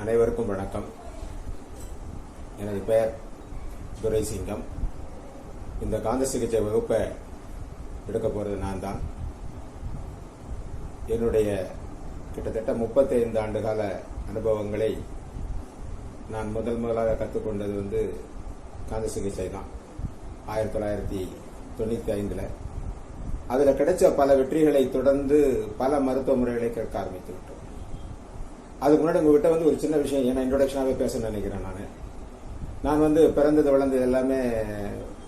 அனைவருக்கும் வணக்கம். எனது பெயர் துரைசிங்கம். இந்த காந்த சிகிச்சை வகுப்பை எடுக்க போகிறது நான் தான் என்னுடைய கிட்டத்தட்ட 35 ஆண்டு கால அனுபவங்களை நான் முதல் முதலாக கற்றுக்கொண்டது வந்து காந்த சிகிச்சை தான் ஆயிரத்தி தொள்ளாயிரத்தி தொண்ணூற்றி ஐந்தில். அதில் கிடைச்ச பல வெற்றிகளை தொடர்ந்து பல மருத்துவ முறைகளை கேட்க ஆரம்பித்து அதுக்கு முன்னாடி உங்ககிட்ட வந்து ஒரு சின்ன விஷயம் ஏன்னா இன்ட்ரொடக்ஷனாகவே பேச நினைக்கிறேன் நான். நான் வந்து பிறந்தது வளர்ந்தது எல்லாமே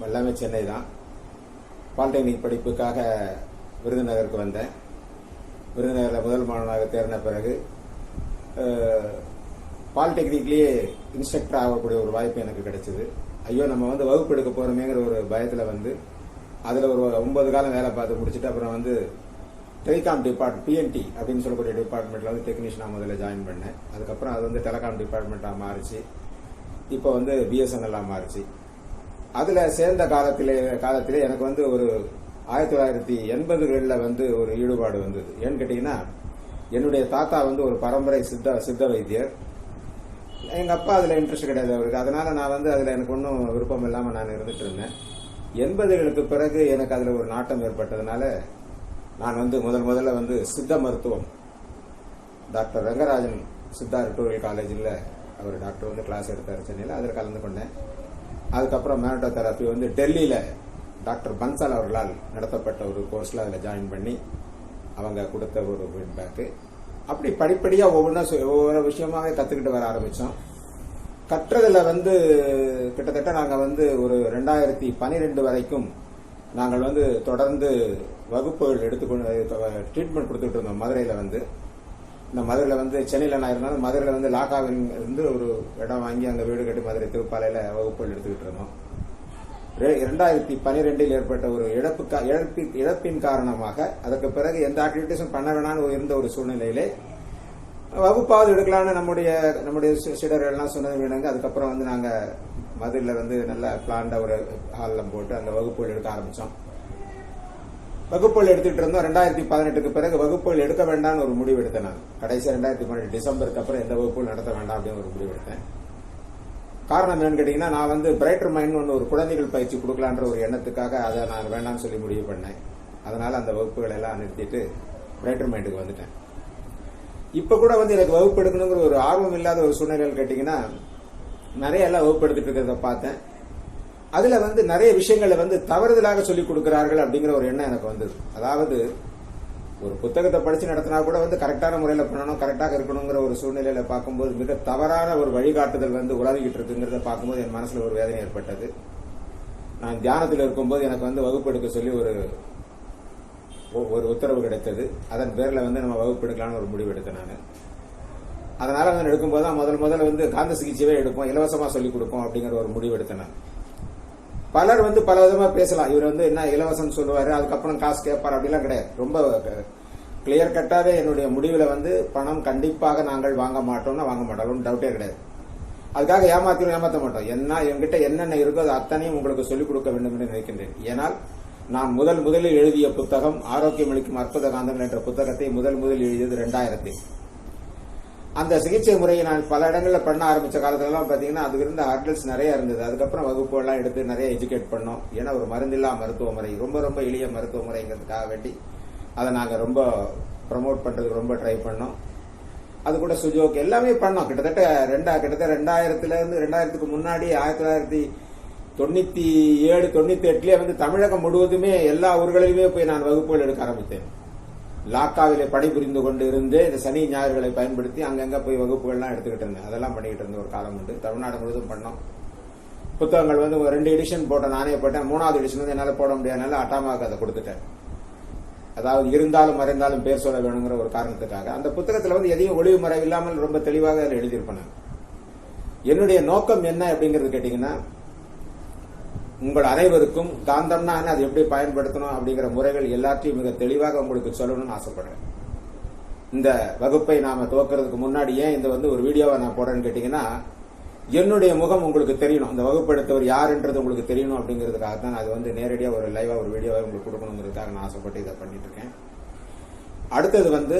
எல்லாமே சென்னை தான். பாலிடெக்னிக் படிப்புக்காக விருதுநகருக்கு வந்தேன். விருதுநகரில் முதல் மாணவனாக தேர்ந்த பிறகு பாலிடெக்னிக்லேயே இன்ஸ்ட்ரக்டர் ஆகக்கூடிய ஒரு வாய்ப்பு எனக்கு கிடைச்சிது. ஐயோ நம்ம வந்து வகுப்பு எடுக்க போகிறோமேங்கிற ஒரு பயத்தில் வந்து அதில் ஒரு ஒன்பது காலம் வேலை பார்த்து முடிச்சுட்டு அப்புறம் வந்து டெலிகாம் டிபார்ட் பிஎன்டி அப்படின்னு சொல்லக்கூடிய டிபார்ட்மெண்ட்டில் வந்து டெக்னீஷியனாக முதல்ல ஜாயின் பண்ணேன். அதுக்கப்புறம் அது வந்து டெலிகாம் டிபார்ட்மெண்ட்டாக மாறிச்சு. இப்போ வந்து பிஎஸ்என்எல்லாக மாறிச்சு. அதில் சேர்ந்த காலத்திலே காலத்திலே எனக்கு வந்து ஒரு ஆயிரத்தி தொள்ளாயிரத்தி எண்பதுகளில் வந்து ஒரு ஈடுபாடு வந்தது. ஏன்னு கேட்டிங்கன்னா என்னுடைய தாத்தா வந்து ஒரு பரம்பரை சித்த சித்த வைத்தியர். எங்கள் அப்பா அதில் இன்ட்ரெஸ்ட் கிடையாது அவருக்கு. அதனால நான் வந்து அதில் எனக்கு ஒன்றும் விருப்பம் இல்லாமல் நான் இருந்துட்டு இருந்தேன். எண்பதுகளுக்கு பிறகு எனக்கு அதில் ஒரு நாட்டம் ஏற்பட்டதுனால நான் வந்து முதல் முதல்ல வந்து சித்த மருத்துவம். டாக்டர் ரங்கராஜன் சித்தா ரிட்டோரியல் காலேஜில் அவர் டாக்டர் வந்து கிளாஸ் எடுத்தார் சென்னையில். அதில் கலந்து கொண்டேன். அதுக்கப்புறம் மேனட்டோ தெரப்பி வந்து டெல்லியில் டாக்டர் பன்சால் அவர்களால் நடத்தப்பட்ட ஒரு கோர்ஸில் அதில் ஜாயின் பண்ணி அவங்க கொடுத்த ஒரு ஃபீட்பேக்கு அப்படி படிப்படியாக ஒவ்வொன்றா ஒவ்வொரு விஷயமாகவே கற்றுக்கிட்டு வர ஆரம்பித்தோம் கற்றதில் வந்து கிட்டத்தட்ட நாங்கள் வந்து ஒரு ரெண்டாயிரத்தி பன்னிரெண்டு வரைக்கும் நாங்கள் வந்து தொடர்ந்து வகுப்புகள் எடுத்துக்கொண்டு ட்ரீட்மெண்ட் கொடுத்துட்டு இருந்தோம் மதுரையில் வந்து. இந்த மதுரையில் வந்து சென்னையில் நான் இருந்தாலும் மதுரையில் வந்து லாக்காவின் இருந்து ஒரு இடம் வாங்கி அந்த வீடு கட்டி மதுரை திருப்பாலையில் வகுப்புகள் எடுத்துக்கிட்டு இருந்தோம். இரண்டாயிரத்தி பனிரெண்டில் ஏற்பட்ட ஒரு இழப்பு இழப்பி இழப்பின் காரணமாக அதற்கு பிறகு எந்த ஆக்டிவிட்டிஸும் பண்ண வேணாம்னு இருந்த ஒரு சூழ்நிலையிலே வகுப்பாவது எடுக்கலாம்னு நம்முடைய நம்முடைய சி- எல்லாம் சொன்னது வேணுங்க அதுக்கப்புறம் வந்து நாங்கள் மதுரில் வந்து நல்ல பிளான்டாக ஒரு ஹாலில் போட்டு அந்த வகுப்புகள் எடுக்க ஆரம்பித்தோம் வகுப்புகள் எடுத்துகிட்டு இருந்தோம். ரெண்டாயிரத்தி பதினெட்டுக்கு பிறகு வகுப்புகள் எடுக்க வேண்டாம்னு ஒரு முடிவு எடுத்தேன் நான். கடைசி ரெண்டாயிரத்தி பன்னெண்டு டிசம்பருக்கு அப்புறம் எந்த வகுப்புகள் நடத்த வேண்டாம் அப்படின்னு ஒரு முடிவு எடுத்தேன். காரணம் என்னன்னு கேட்டிங்கன்னா நான் வந்து பிரைட்டர் மைண்ட் ஒன்று ஒரு குழந்தைகள் பயிற்சி கொடுக்கலான்ற ஒரு எண்ணத்துக்காக அதை நான் வேண்டாம்னு சொல்லி முடிவு பண்ணேன். அதனால் அந்த வகுப்புகள் எல்லாம் நிறுத்திட்டு பிரைட்டர் மைண்டுக்கு வந்துட்டேன். இப்போ கூட வந்து எனக்கு வகுப்பு எடுக்கணுங்கிற ஒரு ஆர்வம் இல்லாத ஒரு சூழ்நிலைகள் கேட்டிங்கன்னா நிறைய எல்லாம் வகுப்பெடுத்துட்டு இருக்கிறத பார்த்தேன். அதுல வந்து நிறைய விஷயங்களை வந்து தவறுதலாக சொல்லிக் கொடுக்கிறார்கள் அப்படிங்கிற ஒரு எண்ணம் எனக்கு வந்தது. அதாவது ஒரு புத்தகத்தை படிச்சு நடத்தினா கூட வந்து கரெக்டான முறையில் பண்ணணும் கரெக்டாக இருக்கணுங்கிற ஒரு சூழ்நிலையில பார்க்கும்போது மிக தவறான ஒரு வழிகாட்டுதல் வந்து உலகிட்டு இருக்குங்கிறத பார்க்கும்போது என் மனசுல ஒரு வேதனை ஏற்பட்டது. நான் தியானத்தில் இருக்கும்போது எனக்கு வந்து வகுப்பு எடுக்க சொல்லி ஒரு ஒரு உத்தரவு கிடைத்தது. அதன் பேரில் வந்து நம்ம வகுப்பு எடுக்கலாம்னு ஒரு முடிவு எடுத்தேன் நான். அதனால வந்து எடுக்கும்போது தான் முதல் முதல்ல வந்து காந்த சிகிச்சையே எடுப்போம் இலவசமா சொல்லிக் கொடுப்போம் அப்படிங்கிற ஒரு முடிவு எடுத்தேன் பலர் வந்து பல விதமா பேசலாம். இவர் வந்து என்ன இலவசம் சொல்லுவாரு அதுக்கப்புறம் காசு கேட்பார் அப்படிலாம் கிடையாது. ரொம்ப கிளியர் கட்டாவே என்னுடைய முடிவில் வந்து பணம் கண்டிப்பாக நாங்கள் வாங்க மாட்டோம்னா வாங்க மாட்டோம். ஒன்றும் டவுட்டே கிடையாது. அதுக்காக ஏமாத்திரும் ஏமாற்ற மாட்டோம். என்ன என்கிட்ட என்னென்ன இருக்கோ அது அத்தனையும் உங்களுக்கு சொல்லிக் கொடுக்க வேண்டும் என்று நினைக்கின்றேன். ஏனால் நான் முதல் முதலில் எழுதிய புத்தகம் ஆரோக்கியம் அளிக்கும் அற்புத காந்தன் என்ற புத்தகத்தை முதல் முதலில் எழுதியது ரெண்டாயிரத்தில் அந்த சிகிச்சை முறையை நான் பல இடங்களில் பண்ண ஆரம்பிச்ச காலத்துலலாம் பார்த்தீங்கன்னா அதுக்கு இருந்த ஹர்டல்ஸ் நிறைய இருந்தது. அதுக்கப்புறம் வகுப்புகள்லாம் எடுத்து நிறைய எஜுகேட் பண்ணோம். ஏன்னா ஒரு மருந்தில்லா மருத்துவ முறை ரொம்ப ரொம்ப எளிய மருத்துவ முறைங்கிறதுக்காக வேண்டி அதை நாங்கள் ரொம்ப ப்ரமோட் பண்ணுறதுக்கு ரொம்ப ட்ரை பண்ணோம். அது கூட சுஜோக் எல்லாமே பண்ணோம். கிட்டத்தட்ட ரெண்டா கிட்டத்தட்ட ரெண்டாயிரத்துலேருந்து ரெண்டாயிரத்துக்கு முன்னாடி ஆயிரத்தி தொள்ளாயிரத்தி தொண்ணூற்றி ஏழு தொண்ணூற்றி எட்டுலேயே வந்து தமிழகம் முழுவதுமே எல்லா ஊர்களிலுமே போய் நான் வகுப்புகள் எடுக்க ஆரம்பித்தேன். லாக்காவிலே பணிபுரிந்து கொண்டு இருந்து இந்த சனி ஞாயிறுகளை பயன்படுத்தி அங்கங்க போய் வகுப்புகள்லாம் எடுத்துக்கிட்டு இருந்தேன். அதெல்லாம் பண்ணிக்கிட்டு இருந்த ஒரு காலம் உண்டு. தமிழ்நாடு முழுவதும் பண்ணோம். புத்தகங்கள் வந்து ஒரு ரெண்டு எடிஷன் போட்ட நானே போட்டேன். மூணாவது எடிஷன் வந்து என்னால் போட முடியாதனால அட்டாமாவுக்கு அதை கொடுத்துட்டேன். அதாவது இருந்தாலும் மறைந்தாலும் பேர் சொல்ல வேணுங்கிற ஒரு காரணத்துக்காக. அந்த புத்தகத்தில் வந்து எதையும் ஒளிவு மறைவு இல்லாமல் ரொம்ப தெளிவாக அதில் எழுதியிருப்பேன் என்னுடைய நோக்கம் என்ன அப்படிங்கிறது கேட்டீங்கன்னா உங்கள் அனைவருக்கும் காந்தம்னா என்ன, அது எப்படி பயன்படுத்தணும் அப்படிங்கிற முறைகள் எல்லாத்தையும் மிக தெளிவாக உங்களுக்கு சொல்லணும்னு ஆசைப்படுறேன். இந்த வகுப்பை நாம துவக்கிறதுக்கு முன்னாடி ஏன் இந்த வந்து ஒரு வீடியோவை நான் போடுறேன்னு கேட்டீங்கன்னா என்னுடைய முகம் உங்களுக்கு தெரியணும். இந்த வகுப்பு எடுத்தவர் யாருன்றது உங்களுக்கு தெரியணும் அப்படிங்கிறதுக்காக தான் அது வந்து நேரடியாக ஒரு லைவாக ஒரு வீடியோவை உங்களுக்கு கொடுக்கணுங்கிறதுக்காக நான் ஆசைப்பட்டு இதை பண்ணிட்டு இருக்கேன். அடுத்தது வந்து